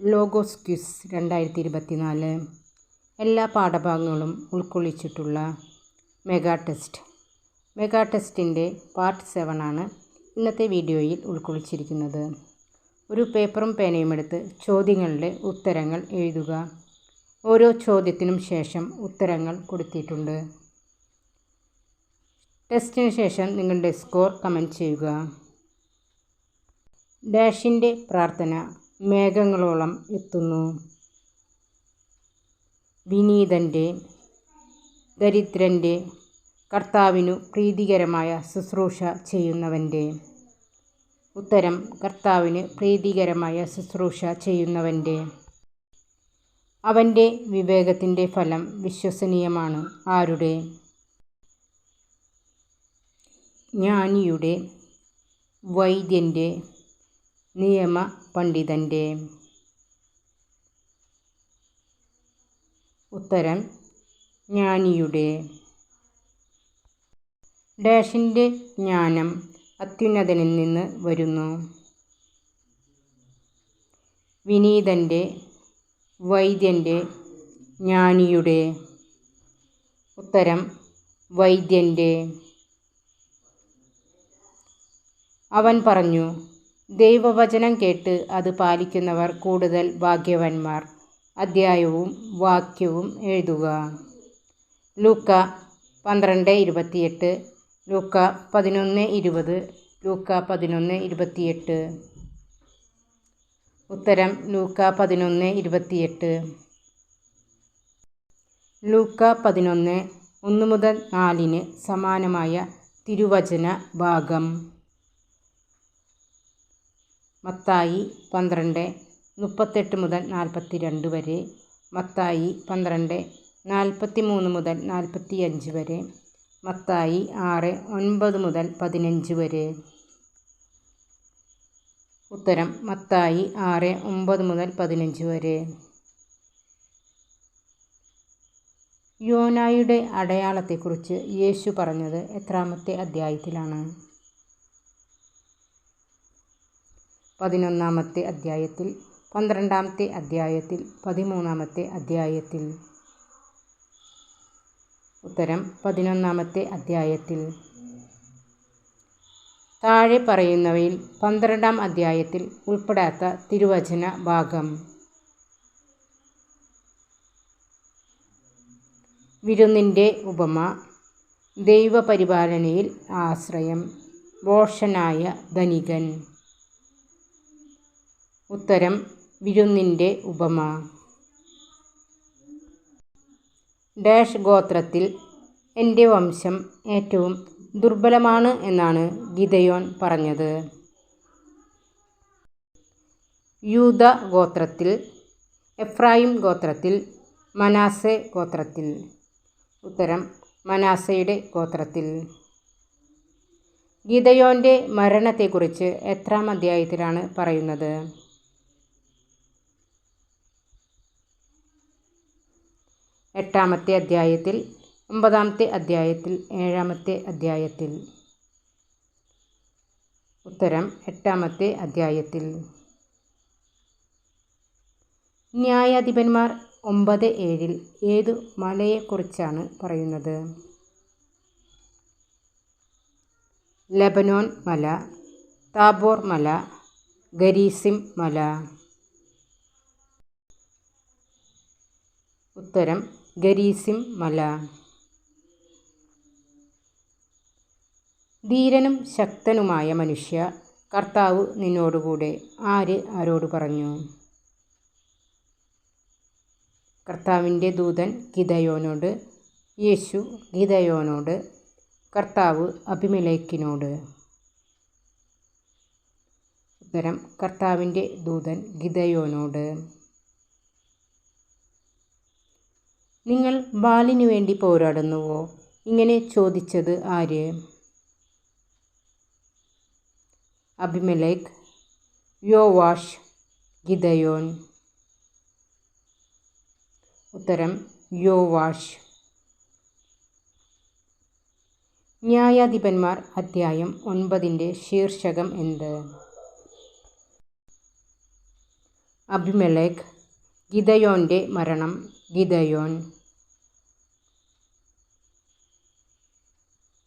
Logos quiz രണ്ടായിരത്തി ഇരുപത്തിനാല് എല്ലാ പാഠഭാഗങ്ങളും ഉൾക്കൊള്ളിച്ചിട്ടുള്ള മെഗാ ടെസ്റ്റ്. മെഗാ ടെസ്റ്റിന്റെ പാർട്ട് സെവൻ ആണ് ഇന്നത്തെ വീഡിയോയിൽ ഉൾക്കൊള്ളിച്ചിരിക്കുന്നത്. ഒരു പേപ്പറും പേനയും എടുത്ത് ചോദ്യങ്ങളുടെ ഉത്തരങ്ങൾ എഴുതുക. ഓരോ ചോദ്യത്തിനും ശേഷം ഉത്തരങ്ങൾ കൊടുത്തിട്ടുണ്ട്. ടെസ്റ്റിന് ശേഷം നിങ്ങളുടെ സ്കോർ കമന്റ് ചെയ്യുക. ഡാഷിന്റെ പ്രാർത്ഥന മേഘങ്ങളോളം എത്തുന്നു. വിനീതന്റെ ദരിദ്രന്റെ കർത്താവിനു പ്രീതികരമായ ശുശ്രൂഷ ചെയ്യുന്നവന്റെ ഉത്തരം കർത്താവിന് പ്രീതികരമായ ശുശ്രൂഷ ചെയ്യുന്നവന്റെ അവന്റെ വിവേകത്തിന്റെ ഫലം വിശ്വസനീയമാണ്. ആരുടെ? ജ്ഞാനിയുടെ വൈദ്യന്റെ നിയമ പണ്ഡിതന്റെ ഉത്തരം ജ്ഞാനിയുടെ. ഡാഷിന്റെ ജ്ഞാനം അത്യുന്നതനിൽ നിന്ന് വരുന്നു. വിനീതന്റെ വൈദ്യന്റെ ജ്ഞാനിയുടെ ഉത്തരം വൈദ്യന്റെ. അവൻ പറഞ്ഞു ദൈവവചനം കേട്ട് അത് പാലിക്കുന്നവർ കൂടുതൽ ഭാഗ്യവാന്മാർ. അധ്യായവും വാക്യവും എഴുതുക. ലൂക്ക പന്ത്രണ്ട് ഇരുപത്തിയെട്ട് ലൂക്ക പതിനൊന്ന് ഇരുപത് ലൂക്ക പതിനൊന്ന് ഇരുപത്തിയെട്ട്. ഉത്തരം ലൂക്ക പതിനൊന്ന് ഇരുപത്തിയെട്ട്. ലൂക്ക പതിനൊന്ന് ഒന്ന് മുതൽ നാലിന് സമാനമായ തിരുവചന ഭാഗം. മത്തായി പന്ത്രണ്ട് മുപ്പത്തെട്ട് മുതൽ നാൽപ്പത്തി രണ്ട് വരെ. മത്തായി പന്ത്രണ്ട് നാൽപ്പത്തി മൂന്ന് മുതൽ നാൽപ്പത്തി അഞ്ച് വരെ. മത്തായി ആറ് ഒൻപത് മുതൽ പതിനഞ്ച് വരെ. ഉത്തരം മത്തായി ആറ് ഒമ്പത് മുതൽ പതിനഞ്ച് വരെ. യോനായുടെ അടയാളത്തെക്കുറിച്ച് യേശു പറഞ്ഞത് എത്രാമത്തെ അധ്യായത്തിലാണ്? പതിനൊന്നാമത്തെ അധ്യായത്തിൽ പന്ത്രണ്ടാമത്തെ അധ്യായത്തിൽ പതിമൂന്നാമത്തെ അധ്യായത്തിൽ. ഉത്തരം പതിനൊന്നാമത്തെ അധ്യായത്തിൽ. താഴെ പറയുന്നവയിൽ പന്ത്രണ്ടാം അധ്യായത്തിൽ ഉൾപ്പെടാത്ത തിരുവചന ഭാഗം. വിരുന്നിന്റെ ഉപമ ദൈവപരിപാലനയിൽ ആശ്രയം ബോഷനായ ധനികൻ. ഉത്തരം വിഴുന്നിന്റെ ഉപമ. ഡാഷ് ഗോത്രത്തിൽ എന്റെ വംശം ഏറ്റവും ദുർബലമാണ് എന്നാണ് ഗിതയോൻ പറഞ്ഞത്. യൂത ഗോത്രത്തിൽ എഫ്രായിം ഗോത്രത്തിൽ മനാസെ ഗോത്രത്തിൽ. ഉത്തരം മനാസയുടെ ഗോത്രത്തിൽ. ഗിതയോന്റെ മരണത്തെക്കുറിച്ച് എത്രാം അധ്യായത്തിലാണ് പറയുന്നത്? എട്ടാമത്തെ അധ്യായത്തിൽ ഒമ്പതാമത്തെ അധ്യായത്തിൽ ഏഴാമത്തെ അധ്യായത്തിൽ. ഉത്തരം എട്ടാമത്തെ അധ്യായത്തിൽ. ന്യായാധിപന്മാർ ഒമ്പത് ഏഴിൽ ഏതു മലയെക്കുറിച്ചാണ് പറയുന്നത്? ലബനോൻ മല താബോർ മല ഗരീസിം മല. ഉത്തരം ഗരീസിം മല. ധീരനും ശക്തനുമായ മനുഷ്യ കർത്താവ് നിന്നോടുകൂടെ ആര് ആരോട് പറഞ്ഞു? കർത്താവിന്റെ ദൂതൻ ഗിതയോനോട് യേശു ഗിതയോനോട് കർത്താവ് അഭിമലേക്കിനോട്. ഉത്തരം കർത്താവിന്റെ ദൂതൻ ഗിതയോനോട് നിങ്ങൾ ബാലിനു വേണ്ടി പോരാടുന്നുവോ? ഇങ്ങനെ ചോദിച്ചത് ആര്? അഭിമലേഖ് യോവാഷ് ഗിതയോൻ ഉത്തരം യോവാഷ് ന്യായാധിപന്മാർ അധ്യായം ഒൻപതിന്റെ ശീർഷകം എന്ത്? അഭിമലേഖ് ഗിതയോന്റെ മരണം ഗിദയോൻ.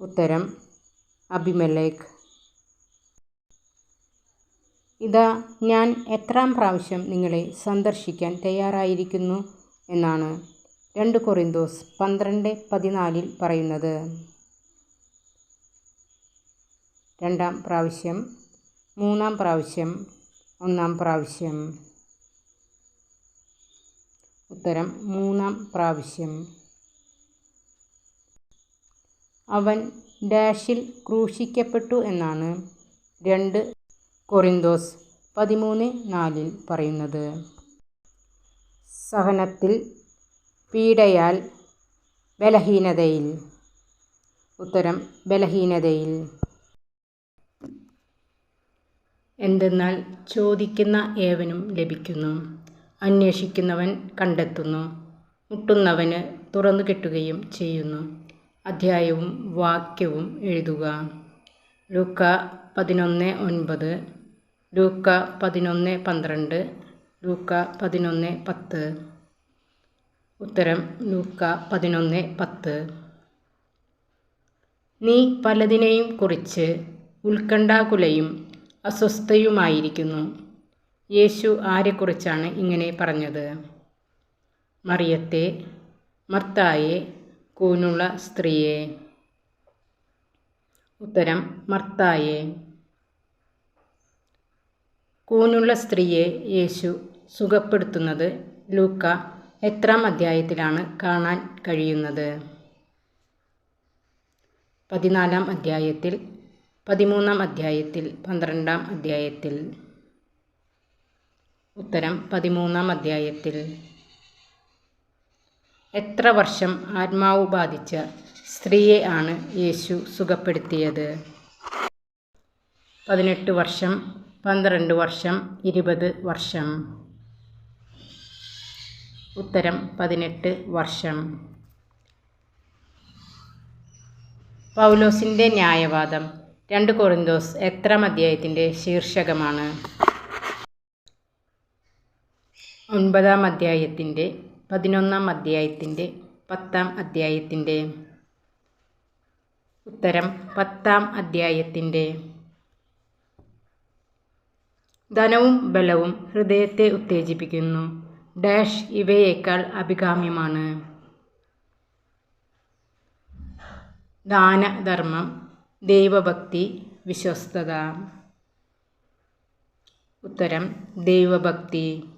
ഉത്തരം അഭിമലേഖ് ഇതാ ഞാൻ എത്രാം പ്രാവശ്യം നിങ്ങളെ സന്ദർശിക്കാൻ തയ്യാറായിരിക്കുന്നു എന്നാണ് രണ്ട് കൊറിന്തോസ് പന്ത്രണ്ട് പതിനാലിൽ പറയുന്നത്. രണ്ടാം പ്രാവശ്യം മൂന്നാം പ്രാവശ്യം ഒന്നാം പ്രാവശ്യം. ഉത്തരം മൂന്നാം പ്രാവശ്യം. അവൻ ഡാഷിൽ ക്രൂശിക്കപ്പെട്ടു എന്നാണ് രണ്ട് കൊറിന്തോസ് പതിമൂന്ന് നാലിൽ പറയുന്നത്. സഹനത്തിൽ പീഡയാൽ ബലഹീനതയിൽ. ഉത്തരം ബലഹീനതയിൽ. എന്തെന്നാൽ ചോദിക്കുന്ന ഏവനും ലഭിക്കുന്നു. അന്വേഷിക്കുന്നവൻ കണ്ടെത്തുന്നു. മുട്ടുന്നവന് തുറന്നു കെട്ടുകയും ചെയ്യുന്നു. അധ്യായവും വാക്യവും എഴുതുക. ലൂക്ക പതിനൊന്ന് ഒൻപത് ലൂക്ക പതിനൊന്ന് പന്ത്രണ്ട് ലൂക്ക പതിനൊന്ന് പത്ത്. ഉത്തരം ലൂക്ക പതിനൊന്ന് പത്ത്. നീ പലതിനെയും കുറിച്ച് ഉത്കണ്ഠാകുലയും അസ്വസ്ഥയുമായിരിക്കുന്നു. യേശു ആരെക്കുറിച്ചാണ് ഇങ്ങനെ പറഞ്ഞത്? മറിയത്തെ മർത്തായെ കൂനുള്ള സ്ത്രീയെ. ഉത്തരം മർത്തായെ. കൂനുള്ള സ്ത്രീയെ യേശു സുഖപ്പെടുത്തുന്നത് ലൂക്ക എത്രാം അധ്യായത്തിലാണ് കാണാൻ കഴിയുന്നത്. പതിനാലാം അധ്യായത്തിൽ പതിമൂന്നാം അധ്യായത്തിൽ പന്ത്രണ്ടാം അധ്യായത്തിൽ. ഉത്തരം പതിമൂന്നാം അധ്യായത്തിൽ. എത്ര വർഷം ആത്മാവ് ബാധിച്ച സ്ത്രീയെ ആണ് യേശു സുഖപ്പെടുത്തിയത്? പതിനെട്ട് വർഷം പന്ത്രണ്ട് വർഷം ഇരുപത് വർഷം. ഉത്തരം പതിനെട്ട് വർഷം. പൗലോസിന്റെ ന്യായവാദം രണ്ട് കൊറിന്തോസ് എത്ര അധ്യായത്തിന്റെ ശീർഷകമാണ്. ഒൻപതാം അധ്യായത്തിന്റെ പതിനൊന്നാം അധ്യായത്തിന്റെ പത്താം അധ്യായത്തിന്റെ. ഉത്തരം പത്താം അധ്യായത്തിന്റെ. ധനവും ബലവും ഹൃദയത്തെ ഉത്തേജിപ്പിക്കുന്നു. ഡാഷ് ഇവയേക്കാൾ അഭികാമ്യമാണ്. ദാനധർമ്മം ദൈവഭക്തി വിശ്വസ്തത. ഉത്തരം ദൈവഭക്തി.